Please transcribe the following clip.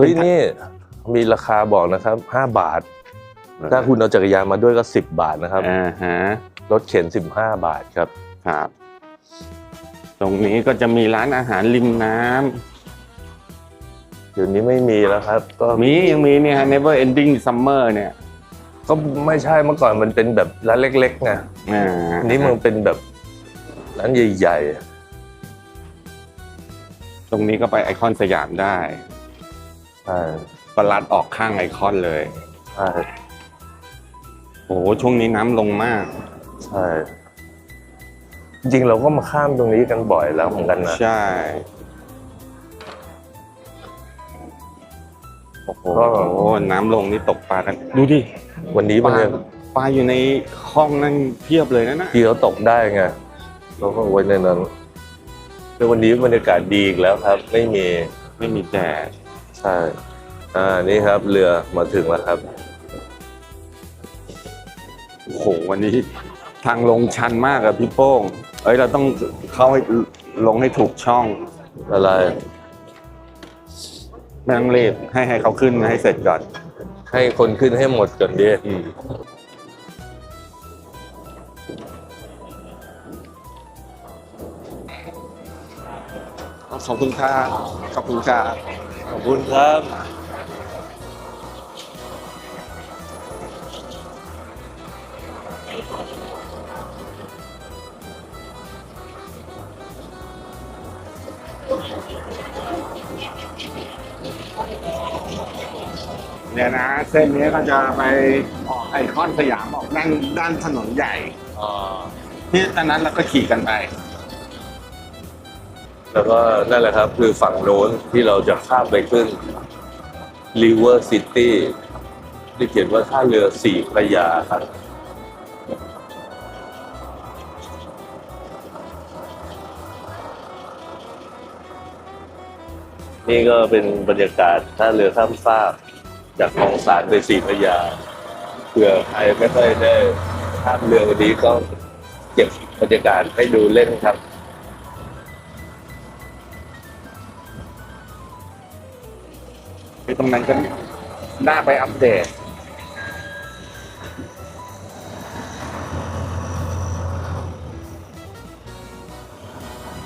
เฮ้ยนี่มีราคาบอกนะครับห้าบาท ถ้าคุณเอาจักรยานมาด้วยก็สิบบาทนะครับอ่าฮะรถเข็นสิบห้าบาทครับครับ ตรงนี้ก็จะมีร้านอาหารริมน้ำเดี๋ยวนี้ไม่มีแล้วครับ ก็มียังมีเนี่ยฮะ Never Ending Summer เนี่ยก็ไม่ใช่เมื่อก่อนมันเป็นแบบร้านเล็กๆไงอ่าอันนี้มันเป็นแบบร้านใหญ่ตรงนี้ก็ไปไอคอนสยามได้ๆ ใช่ก็ลัดออกข้างไอคอนเลยใช่โอ้โหช่วงนี้น้ำลงมาก ใช่ จริงๆเราก็มาข้ามตรงนี้กันบ่อยแล้วเหมือนกันนะใช่โอ้โหน้ำลงนี่ตกปลากัน ดูดิวันนี้ปมันลายังปลาอยู่ในห้องนั่นเพียบเลยนะนะที่เขาตกได้ไงเราก็ไว้ในนั้นแต่วันนี้บรรยากาศดีอีกแล้วครับ ไม่มีไม่มีแดด ใช่ อ่า นี่ครับ เรือมาถึงแล้วครับ โอ้โห วันนี้ทางลงชันมากอะพี่โป้ง เอ้ย เราต้องเข้าให้ลงให้ถูกช่อง อะไร ไม่ต้องรีบ ให้ให้เขาขึ้นให้เสร็จก่อน ให้คนขึ้นให้หมดก่อนดิอืมขอบคุณค่ะขอบคุณค่ะ ขอบคุณครับเนี่ยนะเส้นนี้ก็จะไปออกไอคอนสยามออกด้านด้านถนนใหญ่อ่าที่ตอนนั้นเราก็ขี่กันไป แล้วก็นั่นแหละครับคือฝั่งโน้นที่เราจะข้ามไปขึ้น River City ที่เขียนว่าท่าเรือสี่พระยาครับนี่ก็เป็นบรรยากาศท่าเรือข้ามฟากจากคลองสารไปสี่พระยาเผื่อใครไม่ค่อยได้ข้ามเรือวันนี้ก็เก็บบรรยากาศให้ดูเล่นครับ ตรงนั้นก็น่าไปอัปเดต